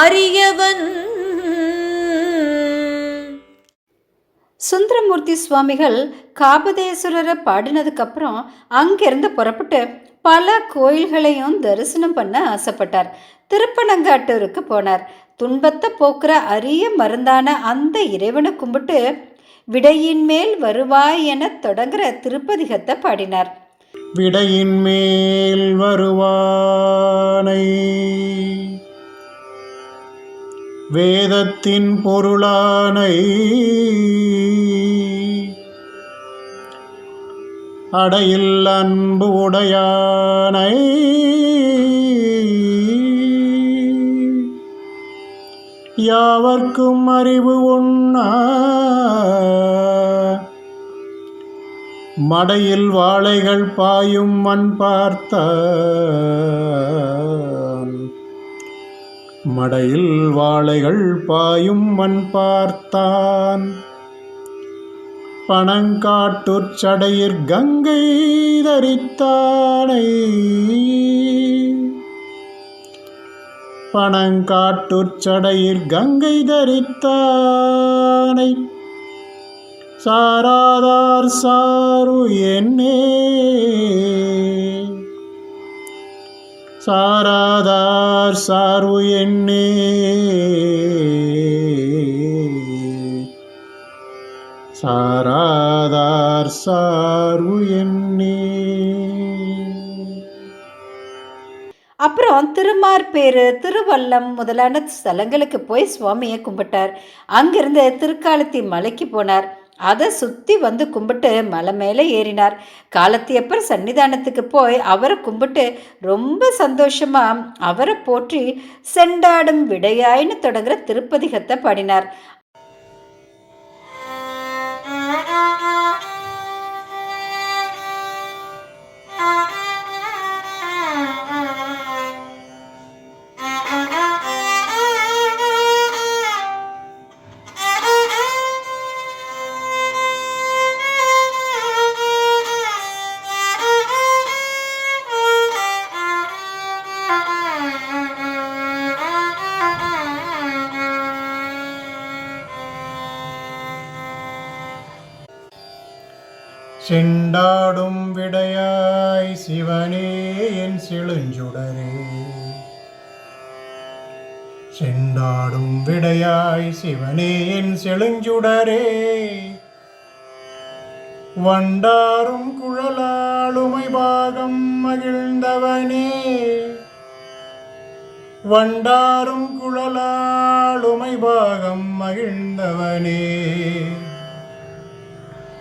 அறியவன். சுந்தரமூர்த்தி சுவாமிகள் காபதேஸ்வரரை பாடினதுக்கப்புறம் அங்கிருந்து புறப்பட்டு பல கோயில்களையும் தரிசனம் பண்ண ஆசைப்பட்டார். திருப்பனங்காட்டூருக்கு போனார். துன்பத்தை போக்குற அரிய மருந்தான அந்த இறைவனை கும்பிட்டு விடையின் மேல் வருவாய் என தொடங்குற திருப்பதிகத்தை பாடினார். விடையின் மேல் வருவானை வேதத்தின் பொருளானை அடையில் அன்பு உடையானை யாவர்க்கும் அறிவு உண்ணா மடையில் வாழைகள் பாயும் மண் பார்த்த மடையில் வாழைகள் பாயும் மண் பார்த்தான். பணங்காட்டுச் சடையிற் கங்கை தரித்தானை. பணங்காட்டுச் சடையிற் கங்கை தரித்தானை. சாராதார் சாரு என்னே. சாரா சார் சாரு எண்ணே. சாராதார் சாரு எண்ணே. அப்புறம் திருமார்பேரு திருவல்லம் முதலான ஸ்தலங்களுக்கு போய் சுவாமியை கும்பிட்டார். அங்கிருந்து திருக்காலத்தி மலைக்கு போனார். அதை சுற்றி வந்து கும்பிட்டு மலை மேலே ஏறினார். காலத்தியப்பர் சன்னிதானத்துக்கு போய் அவரை கும்பிட்டு ரொம்ப சந்தோஷமாக அவரை போற்றி செண்டாடும் விடையாயின்னு தொடங்குற திருப்பதிகத்தை பாடினார். செண்டாடும் விடையாய் சிவனே என் செழுஞ்சுடரே. செண்டாடும் விடையாய் சிவனே என் செழுஞ்சுடரே. வண்டாரும் குழலாளுமை பாகம் மகிழ்ந்தவனே. வண்டாரும் குழலாளுமை பாகம் மகிழ்ந்தவனே.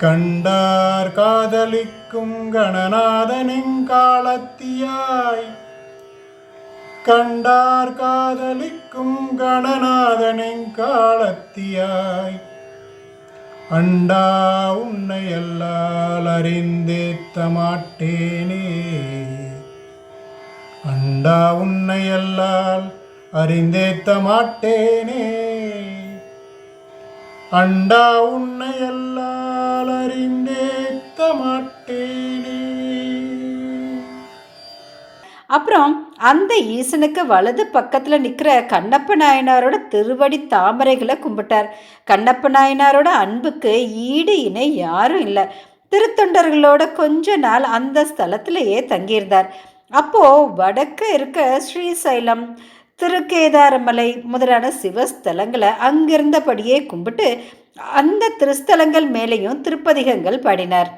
கண்டார் காதலிக்கும் கணநாதனின் காலத்தியாய். கண்டார் காதலிக்கும் கணநாதனின் காலத்தியாய். அண்டா உன்னை எல்லால் அறிந்தேத்த மாட்டேனே. அண்டா உன்னை எல்லால் அறிந்தேத்த மாட்டேனே. அண்டா உன்னை எல்லால் அறிந்தேத்த மாட்டேனே. அப்புறம் அந்த ஈசனுக்கு வலது பக்கத்தில் நிற்கிற கண்ணப்ப நாயனாரோட திருவடி தாமரைகளை கும்பிட்டார். கண்ணப்ப நாயனாரோட அன்புக்கு ஈடு இணை யாரும் இல்லை. திருத்தொண்டர்களோட கொஞ்ச நாள் அந்த ஸ்தலத்திலேயே தங்கியிருந்தார். அப்போது வடக்கு இருக்க ஸ்ரீசைலம் திருக்கேதாரமலை முதலான சிவஸ்தலங்களை அங்கிருந்தபடியே கும்பிட்டு அந்த திருஸ்தலங்கள் மேலேயும் திருப்பதிகங்கள் பாடினார்.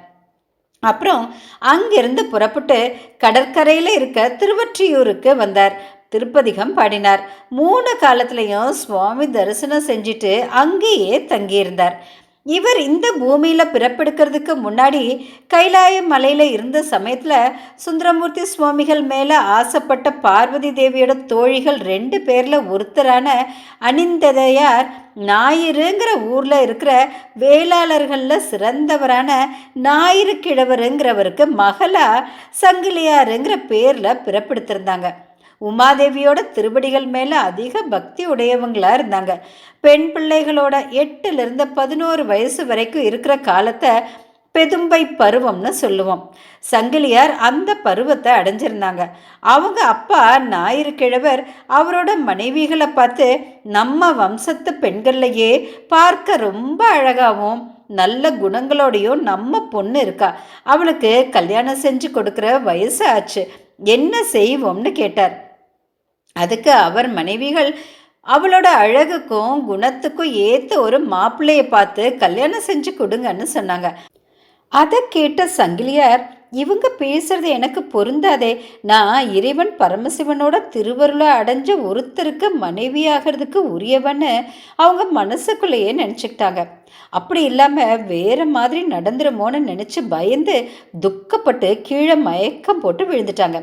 அப்புறம் அங்கிருந்து புறப்பட்டு கடற்கரையில் இருக்க திருவற்றியூருக்கு வந்தார். திருப்பதிகம் பாடினார். மூணு காலத்துலேயும் சுவாமி தரிசனம் செஞ்சுட்டு அங்கேயே தங்கியிருந்தார். இவர் இந்த பூமியில் பிறப்பெடுக்கிறதுக்கு முன்னாடி கைலாய மலையில் இருந்த சமயத்தில் சுந்தரமூர்த்தி சுவாமிகள் மேலே ஆசைப்பட்ட பார்வதி தேவியோட தோழிகள் ரெண்டு பேரில் ஒருத்தரான அனிந்ததையார் ஞாயிறுங்கிற ஊரில் இருக்கிற வேளாளர்களில் சிறந்தவரான ஞாயிறு கிழவருங்கிறவருக்கு மகளா சங்கிலியாருங்கிற பேரில் பிறப்பெடுத்திருந்தாங்க. உமாதேவியோட திருவடிகள் மேலே அதிக பக்தி உடையவங்களாக இருந்தாங்க. பெண் பிள்ளைகளோட எட்டுலேருந்து பதினோரு வயசு வரைக்கும் இருக்கிற காலத்தை பெதும்பை பருவம்னு சொல்லுவோம். சங்கிலியார் அந்த பருவத்தை அடைஞ்சிருந்தாங்க. அவங்க அப்பா ஞாயிற்றுக்கிழவர் அவரோட மனைவிகளை பார்த்து நம்ம வம்சத்து பெண்கள்லையே பார்க்க ரொம்ப அழகாகவும் நல்ல குணங்களோடையும் நம்ம பொண்ணு இருக்கா? அவளுக்கு கல்யாணம் செஞ்சு கொடுக்குற வயசு ஆச்சு. என்ன செய்வோம்னு கேட்டார். அதுக்கு அவர் மனைவிகள் அவளோட அழகுக்கும் குணத்துக்கும் ஏற்ற ஒரு மாப்பிள்ளையை பார்த்து கல்யாணம் செஞ்சு கொடுங்கன்னு சொன்னாங்க. அதை கேட்ட சங்கிலியார் இவங்க பேசுறது எனக்கு பொருந்தாதே. நான் இறைவன் பரமசிவனோட திருவருளை அடைஞ்ச ஒருத்தருக்கு மனைவியாகிறதுக்கு உரியவன்னு அவங்க மனசுக்குள்ளேயே நினச்சிக்கிட்டாங்க. அப்படி இல்லாமல் வேற மாதிரி நடந்துருமோன்னு நினச்சி பயந்து துக்கப்பட்டு கீழே மயக்கம் போட்டு விழுந்துட்டாங்க.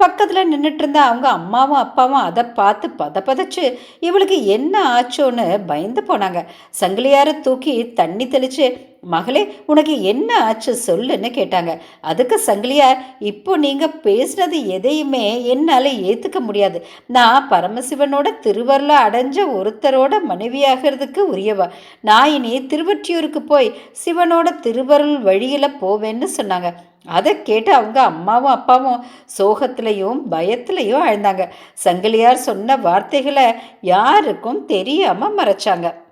பக்கத்தில் நின்றுட்டு இருந்த அவங்க அம்மாவும் அப்பாவும் அதை பார்த்து பத பதச்சு இவளுக்கு என்ன ஆச்சோன்னு பயந்து போனாங்க. சங்கிலியாரை தூக்கி தண்ணி தெளித்து மகளே உனக்கு என்ன ஆச்சு சொல்லுன்னு கேட்டாங்க. அதுக்கு சங்கிலியார் இப்போ நீங்கள் பேசுனது எதையுமே என்னால் ஏற்றுக்க முடியாது. நான் பரமசிவனோட திருவருளை அடைஞ்ச ஒருத்தரோட மனைவியாகிறதுக்கு உரியவா. நான் இனி திருவற்றியூருக்கு போய் சிவனோட திருவருள் வழியில் போவேன்னு சொன்னாங்க. அதை கேட்டு அவங்க அம்மாவும் அப்பாவும் சோகத்திலையும் பயத்திலையும் அழுந்தாங்க சங்கிலியார் சொன்ன வார்த்தைகளை யாருக்கும் தெரியாமல் மறைச்சாங்க.